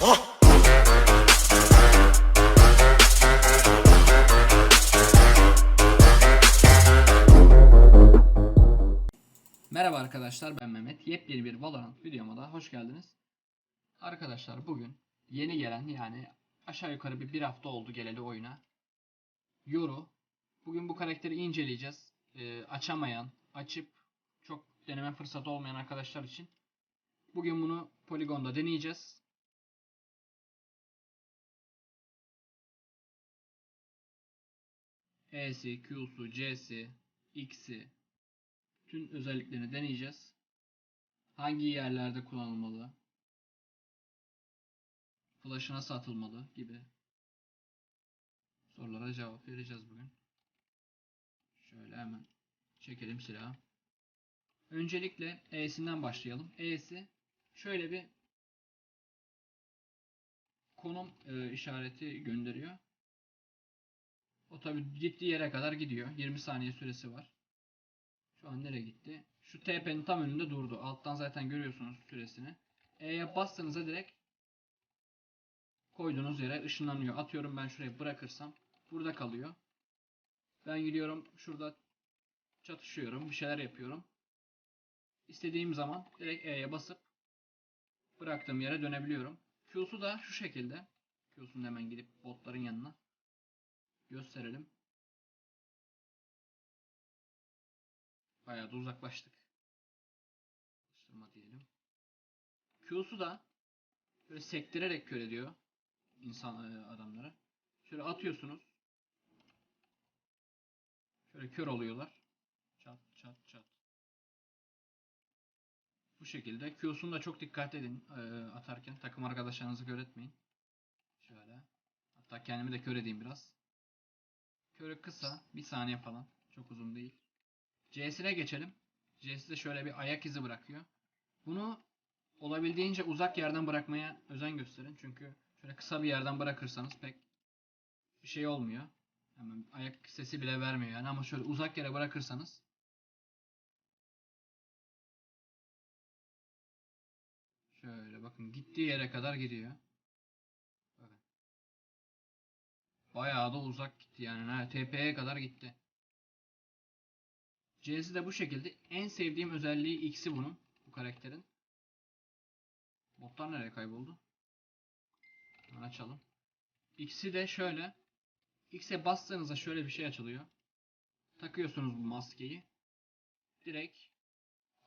Merhaba arkadaşlar ben Mehmet. Yepyeni bir Valorant videoma da hoş geldiniz. Arkadaşlar bugün yeni gelen yani aşağı yukarı bir, bir hafta oldu geleli oyuna. Yoru. Bugün bu karakteri inceleyeceğiz. Ee, açamayan, açıp çok deneme fırsatı olmayan arkadaşlar için. Bugün bunu poligonda deneyeceğiz. E'si, Q'su, C'si, X'i, Tüm özelliklerini deneyeceğiz. Hangi yerlerde kullanılmalı? Flash'ı nasıl atılmalı gibi sorulara cevap vereceğiz bugün. Şöyle hemen çekelim silahı. Öncelikle E'sinden başlayalım. E'si şöyle bir konum e, işareti gönderiyor. O tabi gittiği yere kadar gidiyor. 20 saniye süresi var. Şu an nereye gitti? Şu TP'nin tam önünde durdu. Alttan zaten görüyorsunuz süresini. E'ye bastığınızda direkt koyduğunuz yere ışınlanıyor. Atıyorum ben şuraya bırakırsam burada kalıyor. Ben gidiyorum şurada çatışıyorum. Bir şeyler yapıyorum. İstediğim zaman direkt E'ye basıp bıraktığım yere dönebiliyorum. Q'su da şu şekilde. Q'sunu hemen gidip botların yanına gösterelim. Bayağı da uzaklaştık. Çalıştırma diyelim. Q'su da böyle sektirerek kör ediyor insan e, adamları. Şöyle atıyorsunuz. Şöyle kör oluyorlar. Çat çat çat. Bu şekilde. Q'sunu da çok dikkat edin e, atarken. Takım arkadaşlarınızı kör etmeyin. Şöyle. Hatta kendimi de kör edeyim biraz. Körü kısa. Bir saniye falan. Çok uzun değil. C'sine geçelim. C'si de şöyle bir ayak izi bırakıyor. Bunu olabildiğince uzak yerden bırakmaya özen gösterin. Çünkü şöyle kısa bir yerden bırakırsanız pek bir şey olmuyor. Hemen ayak sesi bile vermiyor yani ama şöyle uzak yere bırakırsanız şöyle bakın gittiği yere kadar gidiyor. Bayağı da uzak gitti yani. TP'ye kadar gitti. C'si de bu şekilde. En sevdiğim özelliği X'i bunun. Bu karakterin. Botlar nereye kayboldu? Hemen açalım. X'i de şöyle. X'e bastığınızda şöyle bir şey açılıyor. Takıyorsunuz bu maskeyi. Direkt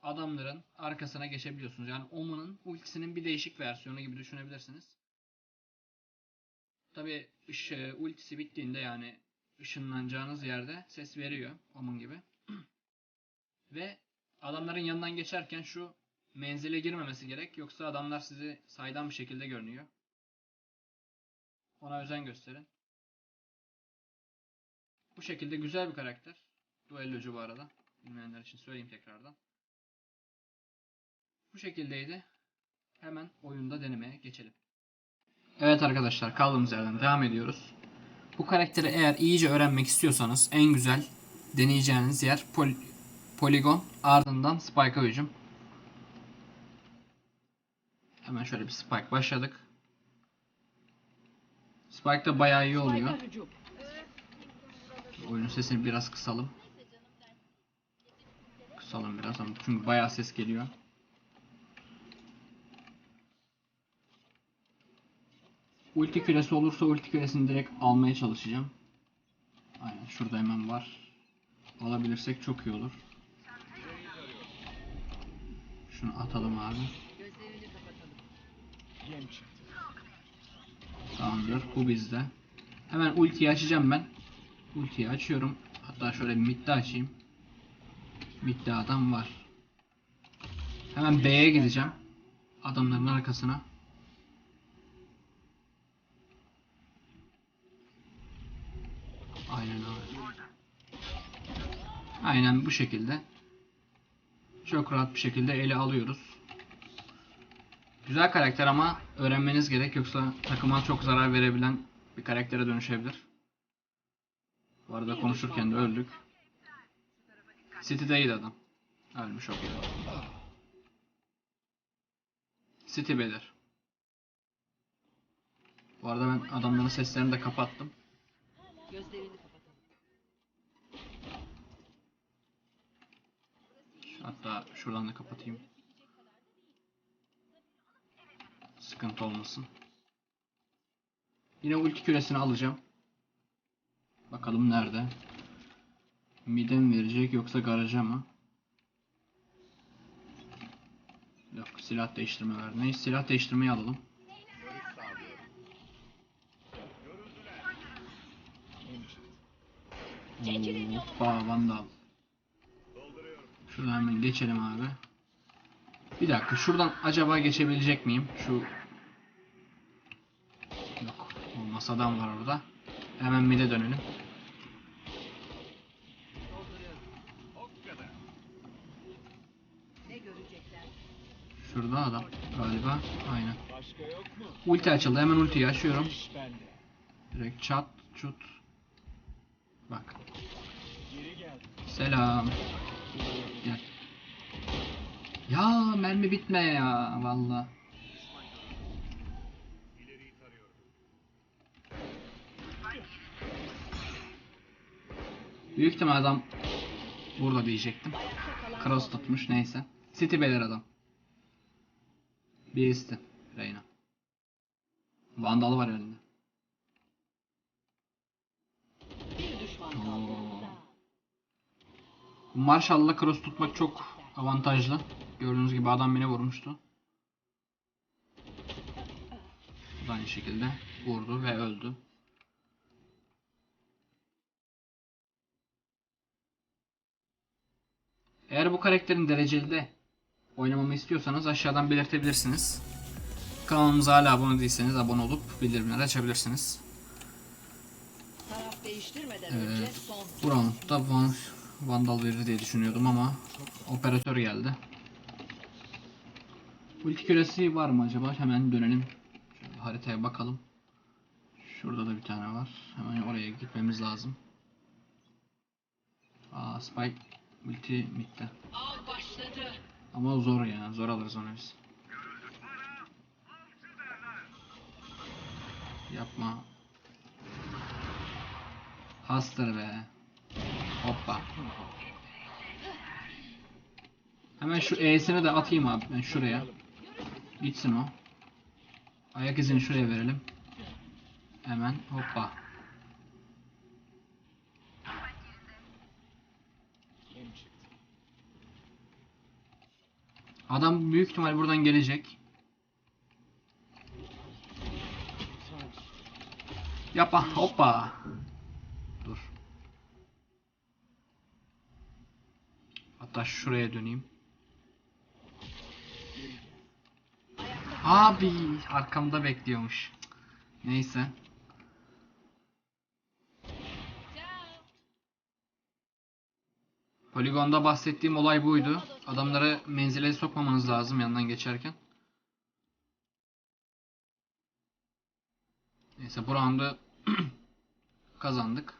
adamların arkasına geçebiliyorsunuz. Yani Omen'ın ultisinin bir değişik versiyonu gibi düşünebilirsiniz. Tabi ultisi bittiğinde yani ışınlanacağınız yerde ses veriyor Omen gibi. Ve adamların yanından geçerken şu menzile girmemesi gerek. Yoksa adamlar sizi saydam bir şekilde görünüyor. Ona özen gösterin. Bu şekilde güzel bir karakter. Duellocu bu arada. Bilmeyenler için söyleyeyim tekrardan. Bu şekildeydi. Hemen oyunda denemeye geçelim. Evet arkadaşlar kaldığımız yerden devam ediyoruz. Bu karakteri eğer iyice öğrenmek istiyorsanız en güzel deneyeceğiniz yer pol poligon ardından spike'a hücum. Hemen şöyle bir spike başladık. Spike da bayağı iyi oluyor. Oyunun sesini biraz kısalım. Kısalım biraz ama çünkü bayağı ses geliyor. Ulti küresi olursa ulti küresini direkt almaya çalışacağım. Aynen şurada hemen var. Alabilirsek çok iyi olur. Şunu atalım abi. Tamamdır. Bu bizde. Hemen ultiyi açacağım ben. Ultiyi açıyorum. Hatta şöyle midde açayım. Midde adam var. Hemen B'ye gideceğim. Adamların arkasına. Aynen abi. Aynen bu şekilde. Çok rahat bir şekilde ele alıyoruz. Güzel karakter ama öğrenmeniz gerek yoksa takıma çok zarar verebilen bir karaktere dönüşebilir. Bu arada konuşurken de öldük. City'deydi adam. Ölmüş o kadar. City Beler. Bu arada ben adamların seslerini de kapattım. Gözlerini Hatta şuradan da kapatayım. Sıkıntı olmasın. Yine ulti küresini alacağım. Bakalım nerede? Mide mi verecek yoksa garaja mı? Yok silah değiştirme ver. Neyse silah değiştirmeyi alalım. Hoppa vandal. Şuradan hemen geçelim abi. Bir dakika şuradan acaba geçebilecek miyim? Şu Yok. O masadan var orada. Hemen mide dönelim. Şurada adam galiba. Aynen. Ulti açıldı. Hemen ultiyi açıyorum. Direkt çat çut. Bak. Selam. Gel. Ya mermi bitme ya valla. Büyük ihtimal adam burada diyecektim. Cross tutmuş neyse. City Beyler adam. Birisi. Reyna. Vandalı var elinde. Bir düşman kaldı. Oo. Marshall'la cross tutmak çok avantajlı. Gördüğünüz gibi adam beni vurmuştu. Bu da Aynı şekilde vurdu ve öldü. Eğer bu karakterin dereceli de oynamamı istiyorsanız aşağıdan belirtebilirsiniz. Kanalımıza hala abone değilseniz abone olup bildirimleri açabilirsiniz. Taraf değiştirmeden Ee, önce son. Bu roundda Van, Vandal verir diye düşünüyordum ama operatör geldi. Ulti küresi var mı acaba? Hemen dönelim. Şöyle haritaya bakalım. Şurada da bir tane var. Hemen oraya gitmemiz lazım. Aa Spike ulti başladı. Ama zor ya. Zor alırız onu biz. Yapma. Hastır be. Hoppa. Hemen şu E'sini de atayım abi ben şuraya. Gitsin o. Ayak izini şuraya verelim. Hemen hoppa. Adam büyük ihtimal buradan gelecek. Yapma hoppa. Hatta şuraya döneyim. Abi arkamda bekliyormuş. Neyse. Poligonda bahsettiğim olay buydu. Adamları menzile sokmamanız lazım yandan geçerken. Neyse bu roundu kazandık.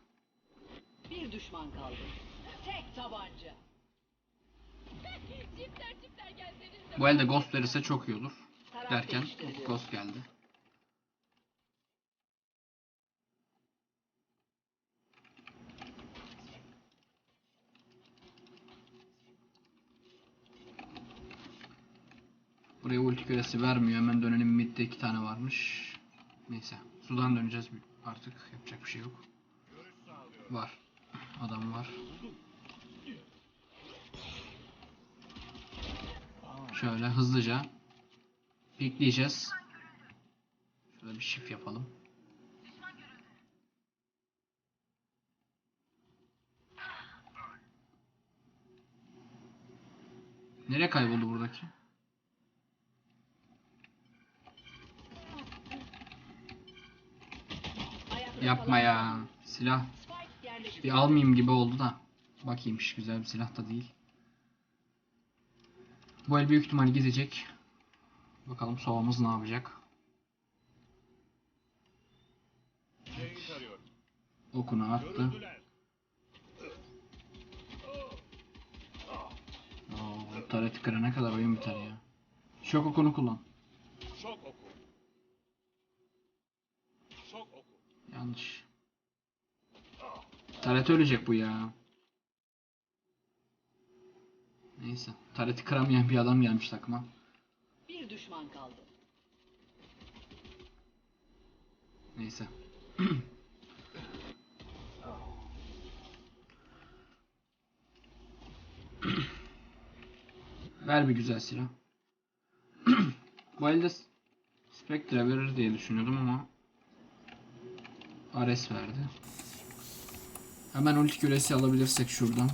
Bir düşman kaldı. Tek tabanca. Bu elde Ghost verirse çok iyi olur. Derken. Ghost geldi. Buraya ulti küresi vermiyor. Hemen dönelim midde iki tane varmış. Neyse. Sudan döneceğiz artık. Yapacak bir şey yok. Var. Adam var. Şöyle hızlıca pikleyeceğiz. Şöyle bir shift yapalım. Nereye kayboldu buradaki? Yapma ya. Silah bir almayayım gibi oldu da. Bakayım güzel bir silah da değil. Bu el büyük ihtimal gidecek. Bakalım sovamız ne yapacak. Tarıyorum. Okunu attı. Oo, taret kırana kadar oyun biter ya. Şok okunu kullan. Şok oku. Yanlış. Taret ölecek bu ya. Neyse. Taret'i kıramayan bir adam gelmiş takıma. Bir düşman kaldı. Neyse. Ver bir güzel silah. Bu elde Spectre verir diye düşünüyordum ama Ares verdi. Hemen ulti küresi alabilirsek şuradan.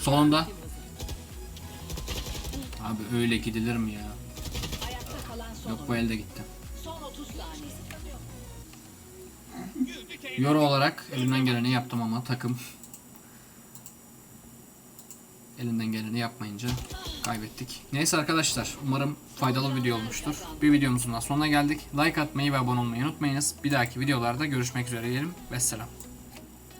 Sonunda. Abi öyle gidilir mi ya? Yok bu elde gitti. Son 30 saniye. Euro olarak elimden geleni yaptım ama takım elinden geleni yapmayınca kaybettik. Neyse arkadaşlar umarım faydalı video olmuştur. Bir videomuzun da sonuna geldik. Like atmayı ve abone olmayı unutmayınız. Bir dahaki videolarda görüşmek üzere diyelim. Vesselam.